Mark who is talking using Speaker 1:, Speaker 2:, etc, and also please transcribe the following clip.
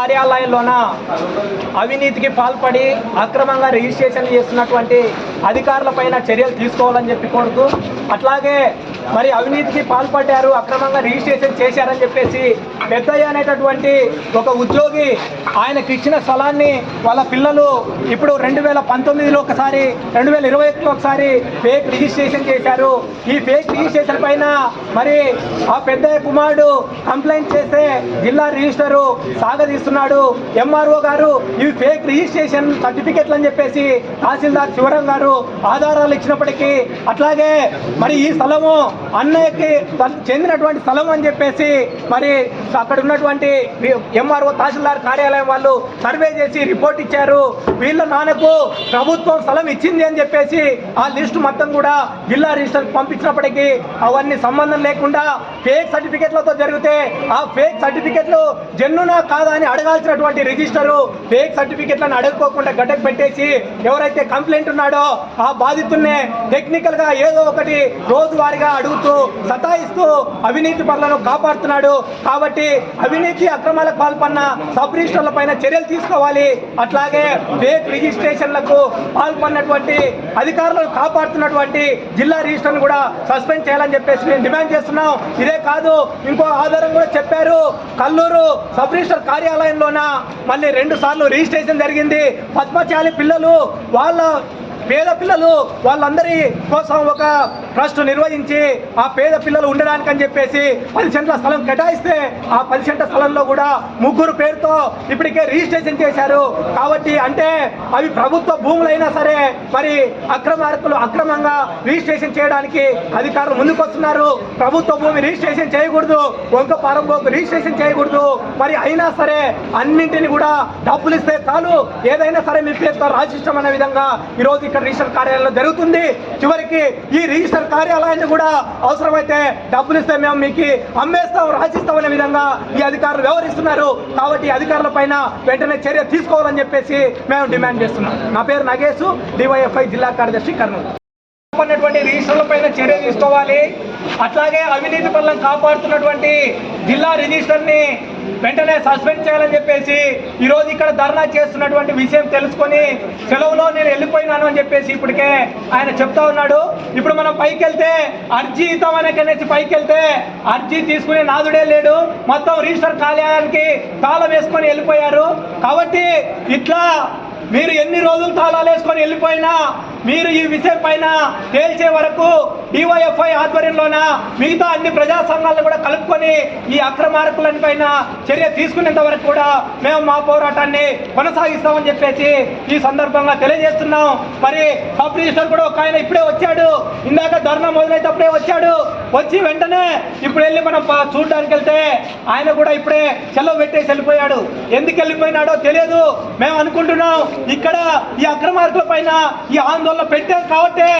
Speaker 1: కార్యాలయంలోన అవినీతికి పాల్పడి అక్రమంగా రిజిస్ట్రేషన్ చేస్తున్నటువంటి అధికారులపైన చర్యలు తీసుకోవాలని చెప్పి కోరుతూ అట్లాగే మరి అవినీతికి పాల్పడ్డారు అక్రమంగా రిజిస్ట్రేషన్ చేశారని చెప్పేసి పెద్దయ్య అనేటటువంటి ఒక ఉద్యోగి ఆయనకి ఇచ్చిన స్థలాన్ని వాళ్ళ పిల్లలు ఇప్పుడు రెండు వేల పంతొమ్మిదిలో ఒకసారి రెండు వేల ఇరవై ఒకటిలో ఒకసారి ఫేక్ రిజిస్ట్రేషన్ చేశారు. ఈ ఫేక్ రిజిస్ట్రేషన్ పైన మరి ఆ పెద్దయ్య కుమారుడు కంప్లైంట్ చేస్తే జిల్లా రిజిస్టరు సాగదీస్తున్నాడు. ఎంఆర్ఓ గారు ఇవి ఫేక్ రిజిస్ట్రేషన్ సర్టిఫికెట్లు అని చెప్పేసి తహసీల్దార్ శివరాం గారు ఆధారాలు ఇచ్చినప్పటికీ అట్లాగే మరి ఈ స్థలము అన్నయ్యకి చెందినటువంటి స్థలం అని చెప్పేసి మరి అక్కడ ఉన్నటువంటి ఎంఆర్ఓ తహసీల్దార్ కార్యాలయం వాళ్ళు సర్వే చేసి రిపోర్ట్ ఇచ్చారు. వీళ్ళ నాన్నకు ప్రభుత్వం స్థలం ఇచ్చింది అని చెప్పేసి ఆ లిస్టు మొత్తం కూడా జిల్లా రిజిస్టర్ పంపించినప్పటికీ అవన్నీ సంబంధం లేకుండా ఫేక్ సర్టిఫికెట్లతో జరిగితే ఆ ఫేక్ సర్టిఫికెట్లు జన్నునా కాదా అని అడగాల్సినటువంటి రిజిస్టరు ఫేక్ సర్టిఫికెట్లను అడగకోకుండా గడ్డకు పెట్టేసి ఎవరైతే కంప్లైంట్ ఉన్నాడో ఆ బాధితున్నే టెక్నికల్గా ఏదో ఒకటి రోజువారీగా అడుగుతూ సతాయిస్తూ అవినీతి పనులను కాపాడుతున్నాడు. కాబట్టి అవినీతి అక్రమాలకు పాల్పడిన సబ్ రిజిస్టర్ల పైన చర్యలు తీసుకోవాలి. అట్లాగే ఫేక్ రిజిస్ట్రేషన్లకు పాల్పడినటువంటి అధికారులను కాపాడుతున్నటువంటి జిల్లా రిజిస్టర్ను కూడా సస్పెండ్ చేయాలని చెప్పేసి మేము డిమాండ్ చేస్తున్నాం. ఇదే కాదు ఇంకో ఆధారం కూడా చెప్పారు. కల్లూరు సబ్ రిజిస్టర్ కార్యాలయంలోన మళ్ళీ రెండు సార్లు రిజిస్ట్రేషన్ జరిగింది. పద్మచాలి పిల్లలు వాళ్ళ పేద పిల్లలు వాళ్ళందరి కోసం ఒక ట్రస్ట్ నిర్వహించి ఆ పేద పిల్లలు ఉండడానికి అని చెప్పేసి పది సెంట్ల స్థలం కేటాయిస్తే ఆ పది సెంట్ల స్థలంలో కూడా ముగ్గురు పేరుతో ఇప్పటికే రిజిస్ట్రేషన్ చేశారు. కాబట్టి అంటే అవి ప్రభుత్వ భూములైనా సరే మరి అక్రమార్కులు అక్రమంగా రిజిస్ట్రేషన్ చేయడానికి అధికారులు ముందుకొస్తున్నారు. ప్రభుత్వ భూమి రిజిస్ట్రేషన్ చేయకూడదు. వంక పారంభోకు రిజిస్ట్రేషన్ చేయకూడదు. మరి అయినా సరే అన్నింటిని కూడా డబ్బులు ఇస్తే చాలు. ఏదైనా సరే మీ పేరుతో రాజిష్టం అనే విధంగా ఈరోజు ఇక్కడ రిజిస్టర్ కార్యాలయంలో జరుగుతుంది. చివరికి ఈ రిజిస్టర్ కార్యాలయాన్ని కూడా అవసరమైతే డబ్బులు ఇస్తే మేము మీకు అమ్మేస్తాం రాసిస్తాం అనే విధంగా ఈ అధికారులు వ్యవహరిస్తున్నారు. కాబట్టి అధికారుల పైన వెంటనే చర్య తీసుకోవాలని చెప్పేసి మేము డిమాండ్ చేస్తున్నాం. నా పేరు నగేష్ డివైఎఫ్ఐ జిల్లా కార్యదర్శి కర్నూలు. ఉన్నటువంటి రిజిస్టర్ల పైన చర్య తీసుకోవాలి. అట్లాగే అవినీతి పనులను కాపాడుతున్నటువంటి జిల్లా రిజిస్టర్ని వెంటనే సస్పెండ్ చేయాలని చెప్పేసి ఈరోజు ఇక్కడ ధర్నా చేస్తున్నటువంటి విషయం తెలుసుకొని సెలవులో నేను వెళ్ళిపోయినాను అని చెప్పేసి ఇప్పటికే ఆయన చెప్తా ఉన్నాడు. ఇప్పుడు మనం పైకి వెళ్తే అర్జీ అనేకనేసి పైకి వెళ్తే అర్జీ తీసుకునే నాదుడే లేడు. మొత్తం రిజిస్టర్ కార్యాలయానికి తాళం వేసుకొని వెళ్ళిపోయారు. కాబట్టి ఇట్లా మీరు ఎన్ని రోజులు తాళాలు వేసుకొని వెళ్ళిపోయినా మీరు ఈ విషయం పైన తేల్చే వరకు డివైఎఫ్ఐ ఆధ్వర్యంలోన మిగతా అన్ని ప్రజా సంఘాలను కూడా కలుపుకొని ఈ అక్రమార్కుల పైన చర్య తీసుకునేంత వరకు కూడా మేము మా పోరాటాన్ని కొనసాగిస్తామని చెప్పేసి ఈ సందర్భంగా తెలియజేస్తున్నాం. మరి సబ్ రిజిస్టర్ కూడా ఒక ఆయన ఇప్పుడే వచ్చాడు. ఇందాక ధర్నా మొదలైతేప్పుడే వచ్చాడు. వచ్చి వెంటనే ఇప్పుడు వెళ్ళి మనం చూడడానికి వెళ్తే ఆయన కూడా ఇప్పుడే సెలవు పెట్టేసి వెళ్ళిపోయాడు. ఎందుకు వెళ్ళిపోయినాడో తెలియదు. మేము అనుకుంటున్నాం. ఇక్కడ ఈ అక్రమార్కుల పైన ఈ ఆందోళన పెట్టాం కాబట్టి